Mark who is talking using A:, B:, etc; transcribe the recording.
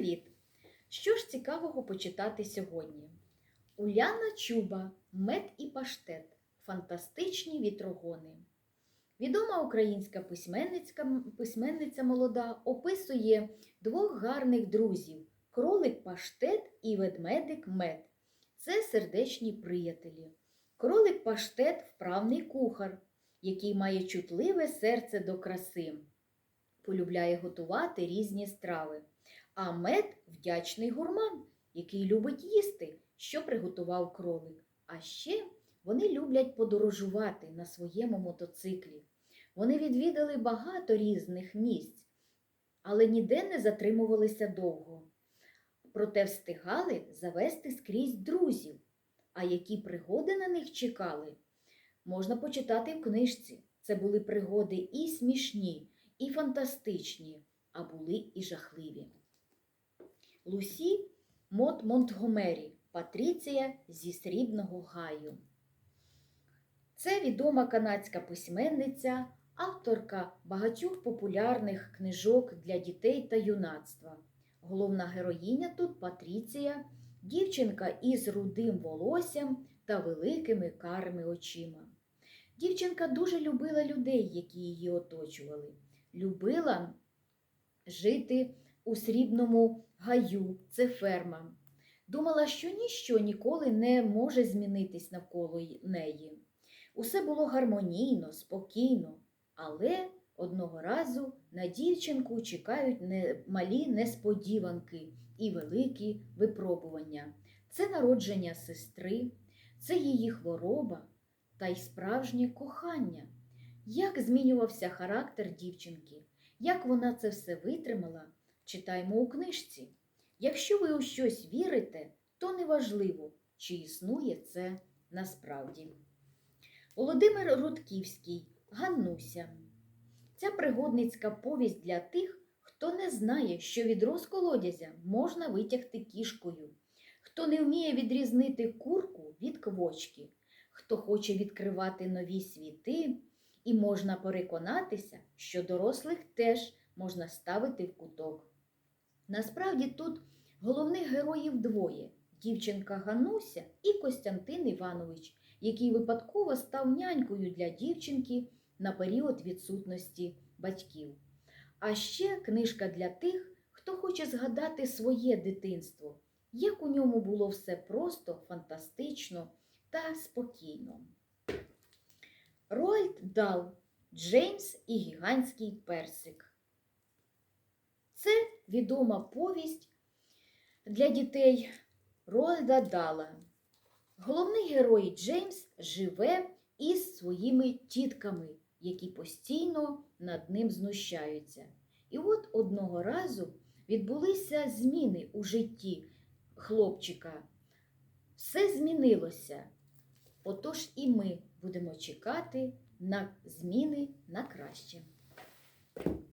A: Привіт! Що ж цікавого почитати сьогодні? Уляна Чуба, мед і паштет. Фантастичні вітрогони. Відома українська письменницька, письменниця молода описує двох гарних друзів кролик паштет і ведмедик мед. Це сердечні приятелі. Кролик паштет вправний кухар, який має чутливе серце до краси. Полюбляє готувати різні страви. А мед вдячний гурман, який любить їсти, що приготував кролик. А ще вони люблять подорожувати на своєму мотоциклі. Вони відвідали багато різних місць, але ніде не затримувалися довго. Проте встигали завести скрізь друзів. А які пригоди на них чекали, можна почитати в книжці. Це були пригоди і смішні, і фантастичні, а були і жахливі. Лусі Мот Монтгомері, Патріція зі Срібного гаю. Це відома канадська письменниця, авторка багатьох популярних книжок для дітей та юнацтва. Головна героїня тут Патріція, дівчинка із рудим волоссям та великими карими очима. Дівчинка дуже любила людей, які її оточували. Любила жити у срібному гаю, це ферма. Думала, що ніщо ніколи не може змінитись навколо неї. Усе було гармонійно, спокійно, але одного разу на дівчинку чекають малі несподіванки і великі випробування. Це народження сестри, це її хвороба та й справжнє кохання. Як змінювався характер дівчинки, як вона це все витримала, читаймо у книжці. Якщо ви у щось вірите, то неважливо, чи існує це насправді. Володимир Рудківський Ганнуся. Ця пригодницька повість для тих, хто не знає, що від розколодязя можна витягти кішкою, хто не вміє відрізнити курку від квочки, хто хоче відкривати нові світи, і можна переконатися, що дорослих теж можна ставити в куток. Насправді тут головних героїв двоє дівчинка Гануся і Костянтин Іванович, який випадково став нянькою для дівчинки на період відсутності батьків. А ще книжка для тих, хто хоче згадати своє дитинство, як у ньому було все просто, фантастично та спокійно. Роальд Дал, Джеймс і гігантський персик. Це відома повість для дітей Роальда Дала. Головний герой Джеймс живе із своїми тітками, які постійно над ним знущаються. І от одного разу відбулися зміни у житті хлопчика. Все змінилося. Отож і ми будемо чекати на зміни на краще.